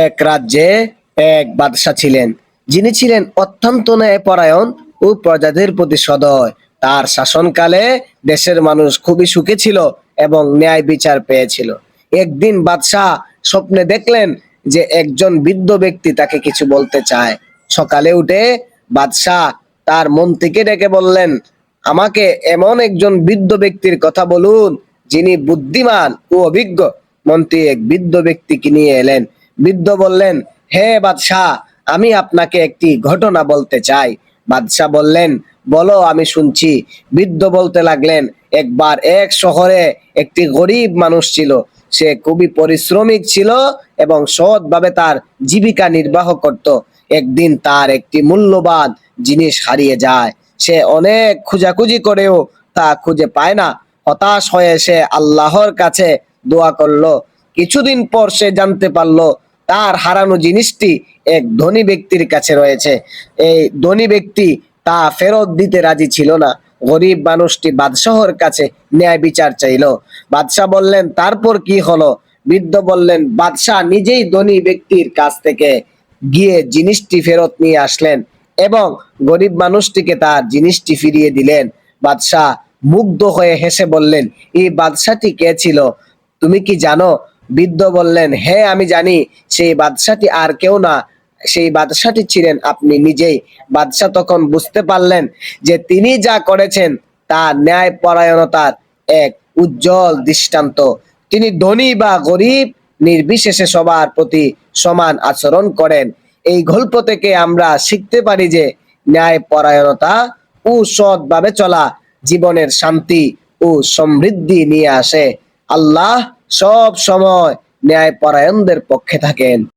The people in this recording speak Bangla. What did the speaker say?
এক রাজ্যে এক বাদশাহ ছিলেন। যিনি ছিলেন অত্যন্ত ন্যায়পরায়ণ ও প্রজাদের প্রতি সদয়। তার শাসনকালে দেশের মানুষ খুবই সুখী ছিল এবং ন্যায় বিচার পেয়েছিল। একদিন বাদশাহ স্বপ্নে দেখলেন যে একজন বৃদ্ধ ব্যক্তি তাকে কিছু বলতে চায়। সকালে উঠে বাদশাহ তার মন্ত্রীকে ডেকে বললেন, আমাকে এমন একজন বৃদ্ধ ব্যক্তির কথা বলুন যিনি বুদ্ধিমান ও অভিজ্ঞ। মন্ত্রী এক বৃদ্ধ ব্যক্তিকে নিয়ে এলেন। বৃদ্ধ বললেন, হে বাদশাহ, আমি আপনাকে একটি ঘটনা বলতে চাই। বাদশাহ বললেন, বলো, আমি শুনছি। বৃদ্ধ বলতে লাগলেন, একবার এক শহরে একটি গরিব মানুষ ছিল। সে খুবই পরিশ্রমিক ছিল এবং সৎভাবে তার জীবিকা নির্বাহ করত। একদিন তার একটি মূল্যবান জিনিস হারিয়ে যায়। সে অনেক খোঁজাখুঁজি করেও তা খুঁজে পায় না। হতাশ হয়ে সে আল্লাহর কাছে দোয়া করল। কিছুদিন পর সে জানতে পারল তার হারানো জিনিসটি এক ধনী ব্যক্তির কাছে রয়েছে। এই ধনী ব্যক্তি তা ফেরত দিতে রাজি ছিল না। গরিব মানুষটি বাদশাহর কাছে ন্যায় বিচার চাইলো। বাদশাহ বললেন, তারপর কি হলো? বৃদ্ধ বললেন, বাদশাহ নিজেই ধনী ব্যক্তির কাছ থেকে গিয়ে জিনিসটি ফেরত নিয়ে আসলেন এবং গরিব মানুষটিকে তার জিনিসটি ফিরিয়ে দিলেন। বাদশাহ মুগ্ধ হয়ে হেসে বললেন, এই বাদশাটি কে ছিল? তুমি কি জানো? বৃদ্ধ বললেন হ্যাঁ আমি জানি সেই বাদশাটি আর কেউ না। সেই বাদশাটি ছিলেন আপনি নিজেই। বাদশাহ তখন বুঝতে পারলেন যে তিনি যা করেছেন, তা ন্যায় পরায়ণতার এক উজ্জ্বল দৃষ্টান্ত। তিনি ধনী বা গরিব, নির্বিশেষে সবার প্রতি সমান আচরণ করেন। এই গল্প থেকে আমরা শিখতে পারি যে ন্যায় পরায়ণতা ও সৎভাবে চলা, জীবনের শান্তি ও সমৃদ্ধি নিয়ে আসে। আল্লাহ সব সময় ন্যায় পরায়ণদের পক্ষে থাকেন।